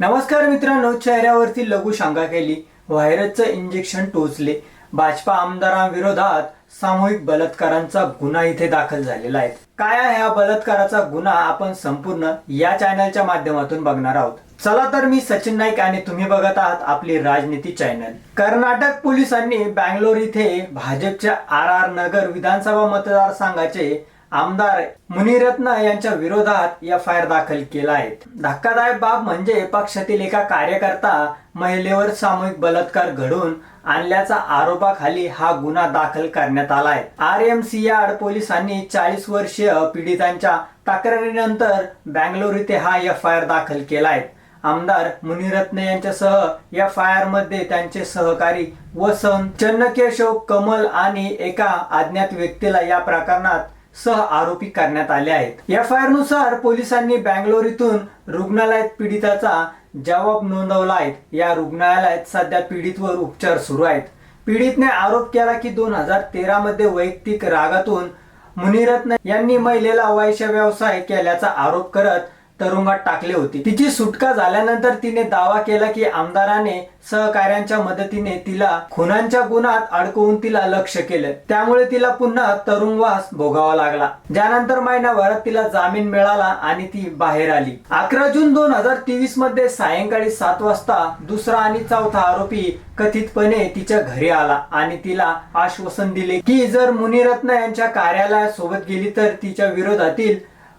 नमस्कार मित्रांनो चेहऱ्यावरती लघु शंका केली. व्हायरसचं इंजेक्शन टोचले. भाजपा आमदारांविरोधात सामूहिक बलात्कारांचा गुन्हा इथे दाखल झालेला आहे. काय आहे हा बलात्काराचा गुन्हा? आपण संपूर्ण या चॅनलच्या माध्यमातून बघणार आहोत. चला तर मी सचिन नाईक आणि तुम्ही बघत आहात आपली राजनीती चॅनल कर्नाटक पोलिसांनी बँगलोर इथे भाजपच्या आर आर नगर विधानसभा मतदारसंघाचे आमदार मुनिरत्न यांच्या विरोधात एफ आय आर दाखल केला आहे. धक्कादायक बाब म्हणजे पक्षातील एका कार्यकर्ता महिलेवर सामूहिक बलात्कार घडून आणल्याचा आरोपाखाली हा गुन्हा दाखल करण्यात आला आहे. आर एम सी यार्ड पोलिसांनी चाळीस वर्षीय पीडितांच्या तक्रारीनंतर बँगलोर इथे हा एफ आय आर दाखल केला आहे. आमदार मुनिरत्न यांच्यासह एफ आय आरमध्ये त्यांचे सहकारी वसंत चन्नकेशव कमल आणि एका अज्ञात व्यक्तीला या प्रकरणात सह आरोपी करण्यात आले आहेत. एफ आय आरनुसार पोलिसांनी बँगलोर इथून रुग्णालयात पीडिताचा जबाब नोंदवला आहे. या रुग्णालयात सध्या पीडितवर उपचार सुरू आहेत. पीडितने आरोप केला की दोन हजार तेरा मध्ये वैयक्तिक रागातून मुनिरत्न यांनी महिलेला वैश्य व्यवसाय केल्याचा आरोप करत तुरुंगात टाकले होते. तिची सुटका झाल्यानंतर तिने दावा केला की आमदाराने सहकार्यांच्या मदतीने तिला खुनांच्या गुन्ह्यात अडकवून तिला लक्ष केलं. त्यामुळे तिला पुन्हा तुरुंगवास भोगावा लागला. ज्यानंतर महिनाभरात तिला जामीन मिळाला आणि ती बाहेर आली. अकरा जून दोन हजार तेवीसमध्ये सायंकाळी सात वाजता दुसरा आणि चौथा आरोपी कथितपणे तिच्या घरी आला आणि तिला आश्वासन दिले की जर मुनिरत्न यांच्या कार्यालयासोबत गेली तर तिच्या विरोधातील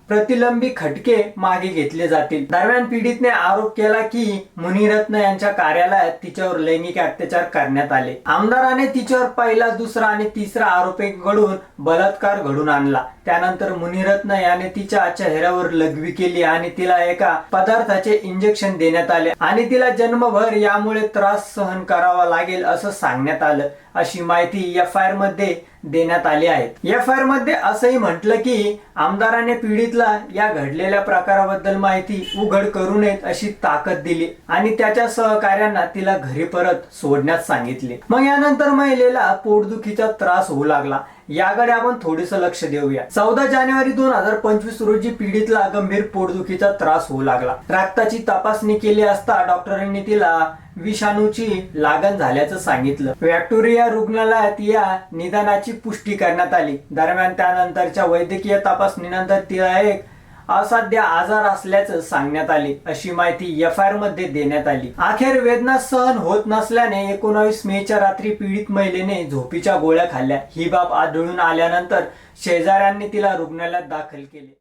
प्रतिलंबी खटके मागे घेतले जातील. दरम्यान पीडितने आरोप केला की मुनिरत्न यांच्या कार्यालयात तिच्यावर लैंगिक अत्याचार करण्यात आले. आमदाराने तिच्यावर पहिला दुसरा आणि तिसरा आरोपीकडून बलात्कार घडून आणला. त्यानंतर मुनिरत्न याने तिच्या चेहऱ्यावर लघवी केली आणि तिला एका पदार्थाचे इंजेक्शन देण्यात आले आणि तिला जन्मभर यामुळे त्रास सहन करावा लागेल असं सांगण्यात आलं. अशी माहिती एफ आय आरमध्ये देण्यात आली आहे. एफ आय आरमध्ये असंही म्हटलं की आमदाराने पीडितला या घडलेल्या प्रकाराबद्दल माहिती उघड करू नयेत अशी ताकद दिली आणि त्याच्या सहकार्यांना तिला घरी परत सोडण्यास सांगितले. मग यानंतर महिलेला पोटदुखीचा त्रास होऊ लागला. याकडे आपण थोडस लक्ष देऊया. चौदा जानेवारी दोन हजार पंचवीस रोजी पीडितला गंभीर पोटदुखीचा त्रास होऊ लागला. रक्ताची तपासणी केली असता डॉक्टरांनी तिला विषाणूची लागण झाल्याचं सांगितलं. व्हॅक्टोरिया रुग्णालयात या निदानाची पुष्टी करण्यात आली. दरम्यान त्यानंतरच्या वैद्यकीय तपासणीनंतर तिला एक असाध्य आजार असल्याचं सांगण्यात आले. अशी माहिती एफ आय आरमध्ये देण्यात आली. अखेर वेदना सहन होत नसल्याने एकोणावीस मेच्या रात्री पीडित महिलेने झोपीच्या गोळ्या खाल्ल्या. ही बाब आढळून आल्यानंतर शेजाऱ्यांनी तिला रुग्णालयात दाखल केले.